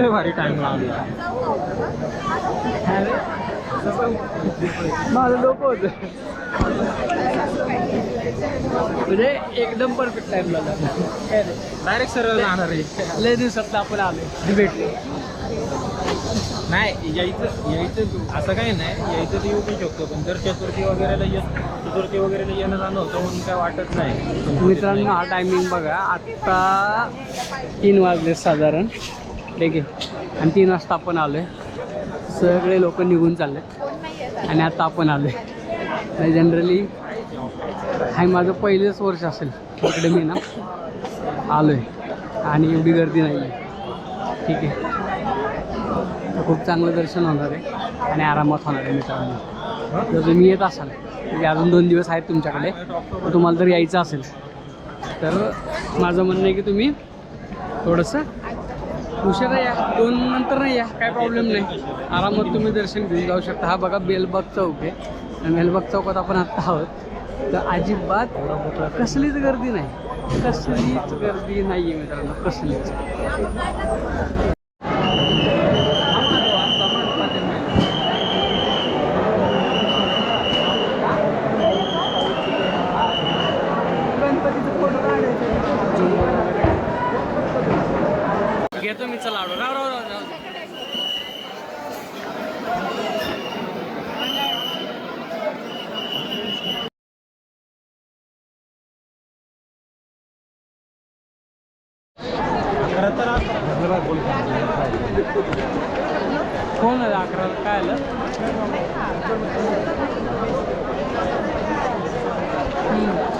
लय भारी टाइम लागला. माझं डोकं होतं. म्हणजे एकदम परफेक्ट टाइम लागला? डायरेक्ट सरळ जाणार आहे. लय दिवसात आपण आलो भेटलो नाही यायचं यायचं असं काही नाही. यायचं तर येऊ पण शकतो. पण जर चतुर्थी वगैरेला येत चतुर्थी वगैरेला येणं जाणं होतं म्हणून काय वाटत नाही. मित्रांनो हा टायमिंग बघा. आत्ता तीन वाजले साधारण. ठीक आहे आणि तीन वाजता आपण आलो आहे सगळे लोक निघून चालले आणि आता आपण आलो आहे जनरली हा माझं पहिलेच वर्ष असेल. इकडे मी ना. आलो आहे आणि एवढी गर्दी नाही आहे ठीक आहे. खूप चांगलं दर्शन होणार आहे. आणि आरामात होणार आहे मित्रांनो. जर तुम्ही येत असाल म्हणजे अजून दोन दिवस आहेत तुमच्याकडे तर तुम्हाला जर यायचं असेल तर माझं म्हणणं आहे की तुम्ही थोडंसं उशिरा या. दोन नंतर नाही या. काय प्रॉब्लेम नाही. आरामात तुम्ही दर्शन घेऊन जाऊ शकता. हा बघा बेलबाग चौक आहे. आणि बेलबाग चौकात आपण आत्ता आहोत. तर अजिबात कसलीच गर्दी नाही. कसलीच गर्दी नाही आहे मित्रांनो. कसलीच. घेतो मी चला आडो राव राव राव राव. कोण आहे अकरा काय आलं? चला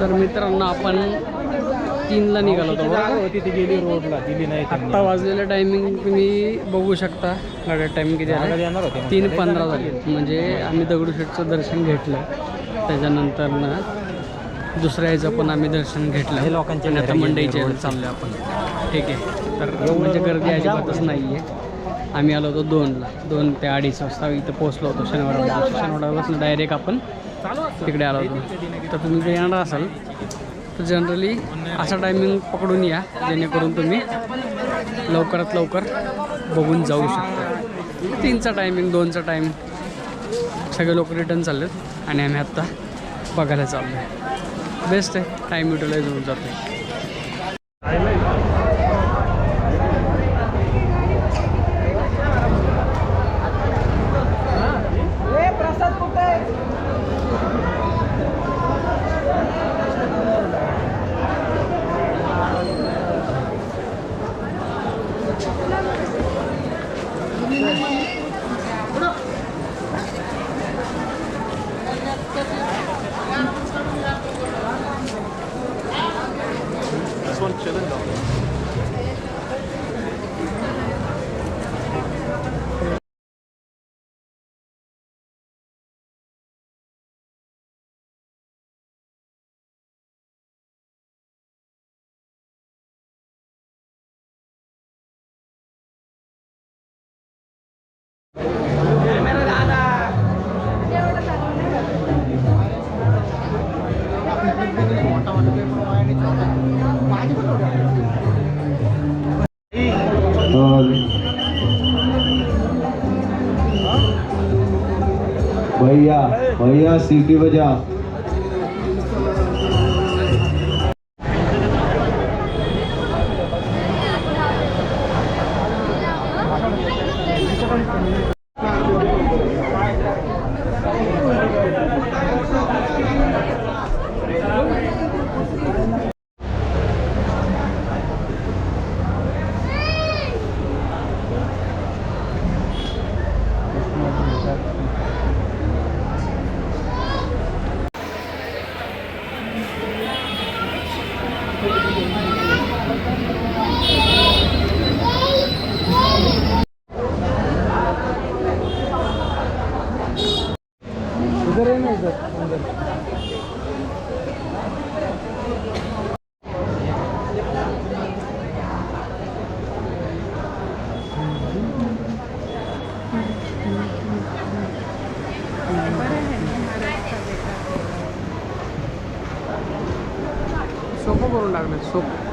तर मित्रांनो आपण तीनला निघालो होतो जागा बरोबर होती ती गेली रोडला दिली नाही. आत्ता वाजलेलं टायमिंग तुम्ही बघू शकता. गाड्या टायमिंग किती आहे. तीन पंधरा झाले. म्हणजे आम्ही दगडूशेठचं दर्शन घेतलं. त्याच्यानंतर ना दुसऱ्या याचं पण आम्ही दर्शन घेतलं. लोकांचे आणि आता मंडईच्या चाललो आपण. ठीक आहे. तर म्हणजे गर्दी अजिबातच नाही आहे आम्ही आलो होतो दोनला. दोन ते अडीच वाजता. इथं पोहोचलो होतो शनिवार शनिवारपासून डायरेक्ट आपण तिकडे आलो होतो. तर तुम्ही जर येणार असाल. तर जनरली असा टायमिंग पकडून या जेणेकरून तुम्ही लवकरात लवकर बघून जाऊ शकता. तीनचा टायमिंग दोनचा टाईम सगळे लोक रिटर्न चाललेत आणि आम्ही आत्ता बघायला चाललो आहे बेस्ट आहे टाईम युटिलाइज होऊन जातो 们觉得冷。Thank you. भैया भैया सीटी बजा। उधर है con un agresor